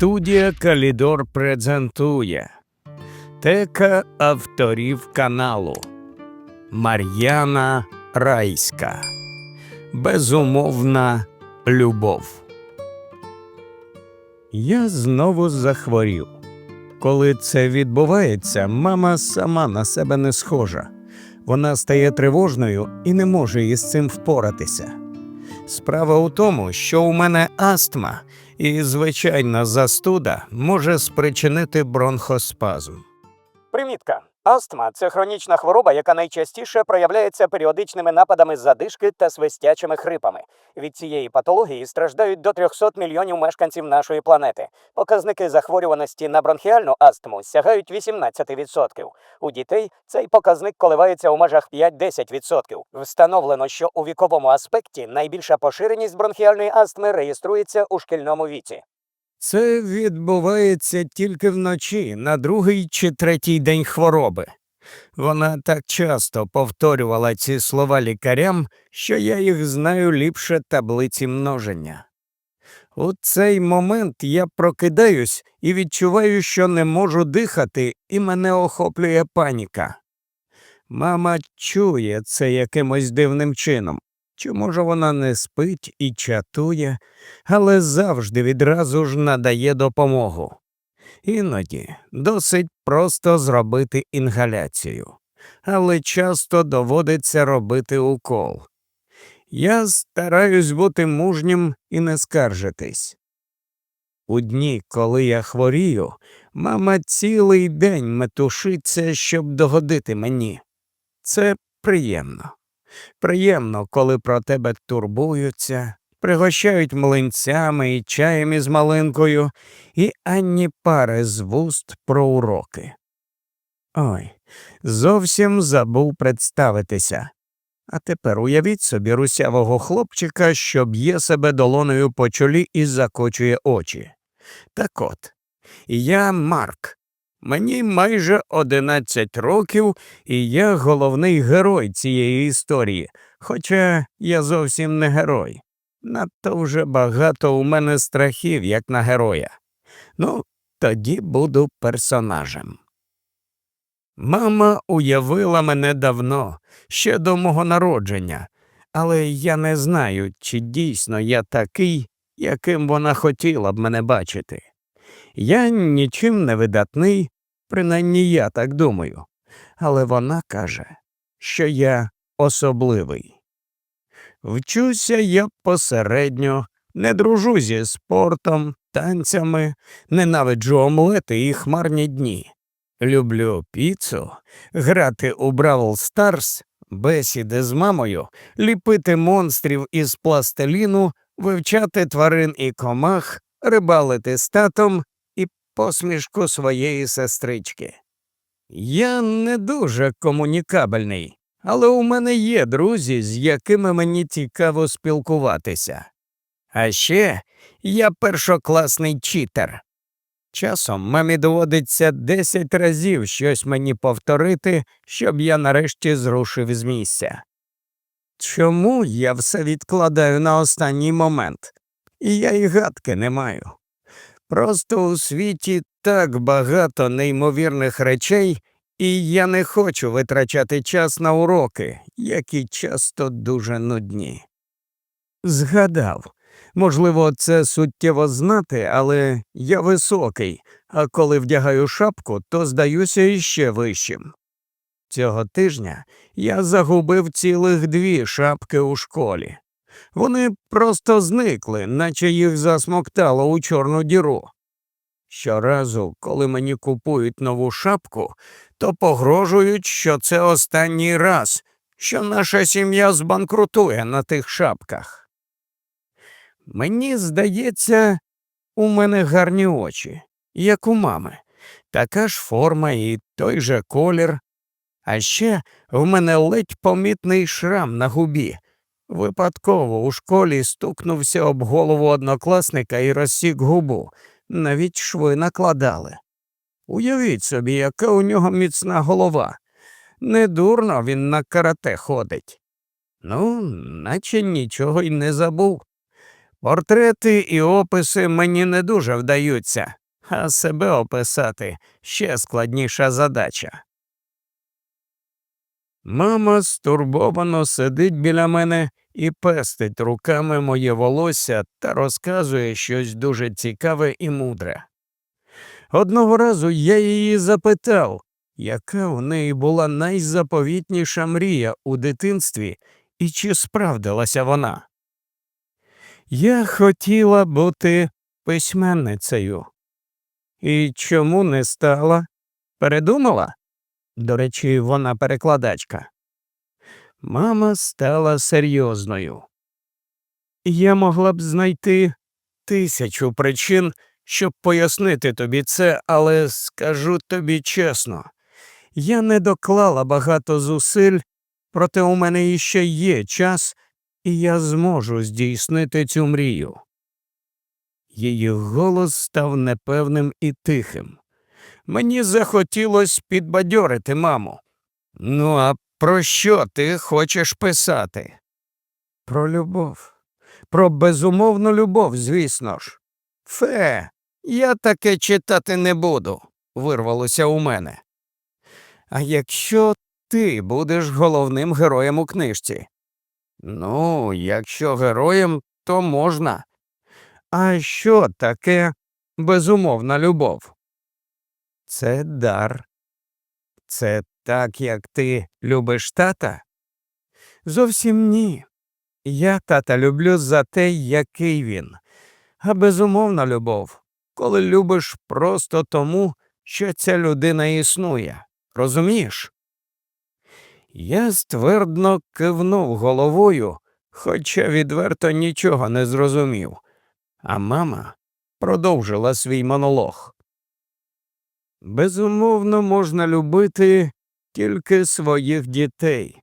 Студія Калідор презентує Тека авторів каналу Мар'яна Райська Безумовна любов. Я знову захворів. Коли це відбувається, мама сама на себе не схожа. Вона стає тривожною і не може із цим впоратися. Справа у тому, що у мене астма, і звичайна застуда може спричинити бронхоспазм. Примітка. Астма це хронічна хвороба, яка найчастіше проявляється періодичними нападами задишки та свистячими хрипами. Від цієї патології страждають до 300 мільйонів мешканців нашої планети. Показники захворюваності на бронхіальну астму сягають 18%. У дітей цей показник коливається у межах 5-10%. Встановлено, що у віковому аспекті найбільша поширеність бронхіальної астми реєструється у шкільному віці. Це відбувається тільки вночі, на другий чи третій день хвороби. Вона так часто повторювала ці слова лікарям, що я їх знаю ліпше таблиці множення. У цей момент я прокидаюсь і відчуваю, що не можу дихати, і мене охоплює паніка. Мама чує це якимось дивним чином. Чи може вона не спить і чатує, але завжди відразу ж надає допомогу. Іноді досить просто зробити інгаляцію, але часто доводиться робити укол. Я стараюсь бути мужнім і не скаржитись. У дні, коли я хворію, мама цілий день метушиться, щоб догодити мені. Це приємно. Приємно, коли про тебе турбуються, пригощають млинцями і чаєм із малинкою, і ані пари з вуст про уроки. Ой, зовсім забув представитися. А тепер уявіть собі русявого хлопчика, що б'є себе долоною по чолі і закочує очі. Так от, я Марк. Мені майже 11 років, і я головний герой цієї історії, хоча я зовсім не герой. Надто вже багато у мене страхів, як на героя. Ну, тоді буду персонажем. Мама уявила мене давно, ще до мого народження, але я не знаю, чи дійсно я такий, яким вона хотіла б мене бачити. Я нічим не видатний, принаймні я так думаю, але вона каже, що я особливий. Вчуся я посередньо, не дружу зі спортом, танцями, ненавиджу омлети і хмарні дні. Люблю піцу, грати у Бравл Старс, бесіди з мамою, ліпити монстрів із пластиліну, вивчати тварин і комах, рибалити з татом посмішку своєї сестрички. Я не дуже комунікабельний, але у мене є друзі, з якими мені цікаво спілкуватися. А ще я першокласний читер. Часом мамі доводиться десять разів щось мені повторити, щоб я нарешті зрушив з місця. Чому я все відкладаю на останній момент? І я й гадки не маю. Просто у світі так багато неймовірних речей, і я не хочу витрачати час на уроки, які часто дуже нудні. Згадав, можливо, це суттєво знати, але я високий, а коли вдягаю шапку, то здаюся іще вищим. Цього тижня я загубив цілих дві шапки у школі. Вони просто зникли, наче їх засмоктало у чорну діру. Щоразу, коли мені купують нову шапку, то погрожують, що це останній раз, що наша сім'я збанкрутує на тих шапках. Мені здається, у мене гарні очі, як у мами, така ж форма і той же колір. А ще в мене ледь помітний шрам на губі. Випадково у школі стукнувся об голову однокласника і розсік губу, навіть шви накладали. Уявіть собі, яка у нього міцна голова. Недурно він на карате ходить. Ну, наче нічого й не забув. Портрети і описи мені не дуже вдаються, а себе описати ще складніша задача. Мама стурбовано сидить біля мене і пестить руками моє волосся та розказує щось дуже цікаве і мудре. Одного разу я її запитав, яка у неї була найзаповітніша мрія у дитинстві і чи справдилася вона. Я хотіла бути письменницею. І чому не стала? Передумала? До речі, вона перекладачка. Мама стала серйозною. Я могла б знайти тисячу причин, щоб пояснити тобі це, але скажу тобі чесно, я не доклала багато зусиль, проте у мене іще є час, і я зможу здійснити цю мрію. Її голос став непевним і тихим. Мені захотілося підбадьорити маму. Ну, а про що ти хочеш писати? Про любов. Про безумовну любов, звісно ж. Фе, я таке читати не буду, вирвалося у мене. А якщо ти будеш головним героєм у книжці? Ну, якщо героєм, то можна. А що таке безумовна любов? Це дар. Це так, як ти любиш тата? Зовсім ні. Я тата люблю за те, який він. А безумовна любов, коли любиш просто тому, що ця людина існує. Розумієш? Я ствердно кивнув головою, хоча відверто нічого не зрозумів, а мама продовжила свій монолог. Безумовно, можна любити тільки своїх дітей,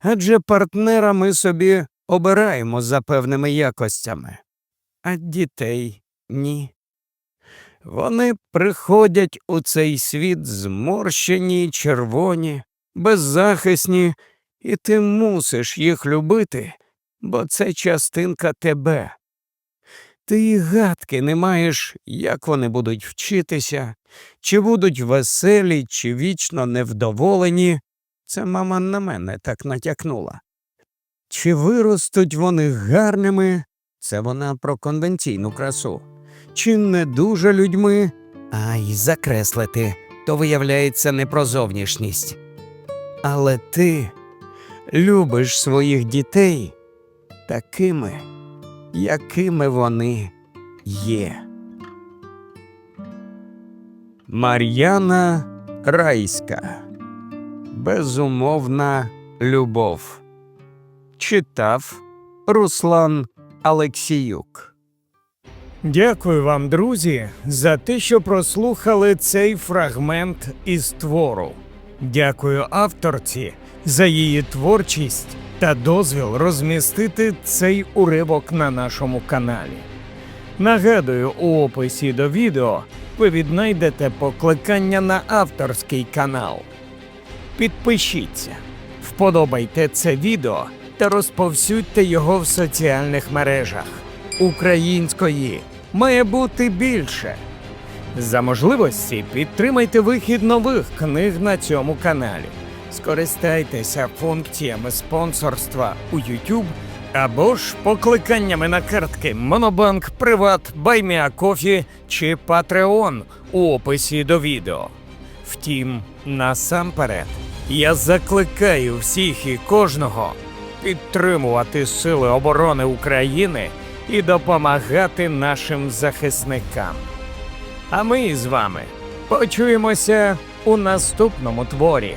адже партнера ми собі обираємо за певними якостями, а дітей ні. Вони приходять у цей світ зморщені червоні, беззахисні, і ти мусиш їх любити, бо це частинка тебе. Ти гадки не маєш, як вони будуть вчитися, чи будуть веселі, чи вічно невдоволені. Це мама на мене так натякнула. Чи виростуть вони гарними, це вона про конвенційну красу, чи не дуже людьми, а й закреслити, то виявляється не про зовнішність. Але ти любиш своїх дітей такими, якими вони є. Мар'яна Райська Безумовна любов. Читав Руслан Алексіюк. Дякую вам, друзі, за те, що прослухали цей фрагмент із твору. Дякую авторці за її творчість та дозвіл розмістити цей уривок на нашому каналі. Нагадую, у описі до відео ви віднайдете покликання на авторський канал. Підпишіться, вподобайте це відео та розповсюдьте його в соціальних мережах. Української має бути більше. За можливості підтримайте вихід нових книг на цьому каналі. Скористайтеся функціями спонсорства у YouTube або ж покликаннями на картки Монобанк, Приват, Байміакофі чи Patreon у описі до відео. Втім, насамперед, я закликаю всіх і кожного підтримувати Сили оборони України і допомагати нашим захисникам. А ми з вами почуємося у наступному творі.